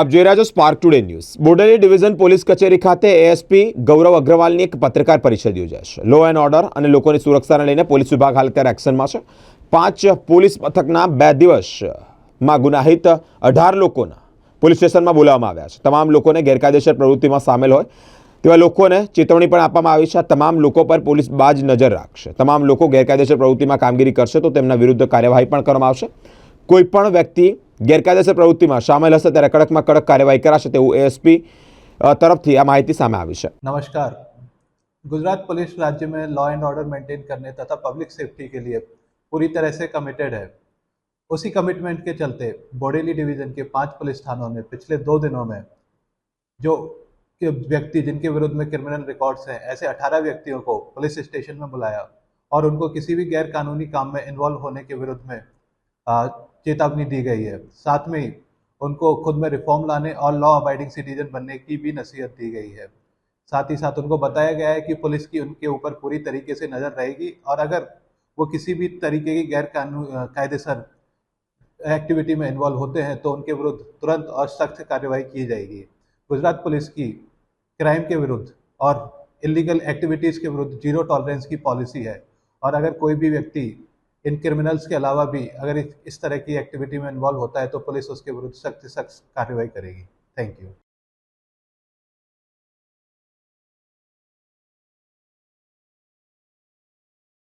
આપ જોઈ રહ્યા છો Spark Today news Bodeli division police કચેરી ખાતે એએસપી ગૌરવ અગ્રવાલની એક પત્રકાર પરિષદ યોજાશે લો એન્ડ ઓર્ડર અને લોકોની સુરક્ષાને લઈને પોલીસ વિભાગ હાલ અત્યારે એક્શનમાં છે. પાંચ પોલીસ મથકના બે દિવસમાં ગુનાહિત અઢાર લોકોના પોલીસ સ્ટેશનમાં બોલાવવામાં આવ્યા છે. તમામ લોકોને ગેરકાયદેસર પ્રવૃત્તિમાં સામેલ હોય તેવા લોકોને ચેતવણી પણ આપવામાં આવી છે. તમામ લોકો પર પોલીસ બાજ નજર રાખશે. તમામ લોકો ગેરકાયદેસર પ્રવૃત્તિમાં કામગીરી કરશે તો તેમના વિરુદ્ધ કાર્યવાહી પણ કરવામાં આવશે. કોઈપણ વ્યક્તિ ગેરકાયદેસર પ્રવૃત્તિમાં સામેલ હશે ત્યારે કડકમાં કડક કાર્યવાહી કરાશે તેવું એએસપી તરફથી આ માહિતી સામે આવી છે नमस्कार गुजरात पुलिस राज्य में लॉ एंड ऑर्डर मेंटेन करने तथा पब्लिक सेफ्टी के लिए पूरी तरह से कमिटेड है उसी कमिटमेंट के चलते बोडेली डिवीजन के पांच पुलिस थानों ने पिछले दो दिनों में जो कि व्यक्ति जिनके विरुद्ध में क्रिमिनल रिकॉर्ड्स हैं ऐसे 18 व्यक्तियों को पुलिस स्टेशन में बुलाया और उनको किसी भी गैर कानूनी काम में इन्वॉल्व होने के विरुद्ध में आ, चेतावनी दी गई है। साथ में उनको खुद में रिफॉर्म लाने और लॉ अबाइडिंग सिटीजन बनने की भी नसीहत दी गई है। साथ ही साथ उनको बताया गया है कि पुलिस की उनके ऊपर पूरी तरीके से नज़र रहेगी और अगर वो किसी भी तरीके की गैर कायदेसर एक्टिविटी में इन्वॉल्व होते हैं तो उनके विरुद्ध तुरंत और सख्त कार्रवाई की जाएगी। गुजरात पुलिस की क्राइम के विरुद्ध और इलीगल एक्टिविटीज़ के विरुद्ध ज़ीरो टॉलरेंस की पॉलिसी है। और अगर कोई भी व्यक्ति इन क्रिमिनल्स के अलावा भी अगर इस- तरह की एक्टिविटी में इन्वॉल्व होता है तो पुलिस उसके विरुद्ध सख्त सख्त कार्रवाई करेगी। Thank you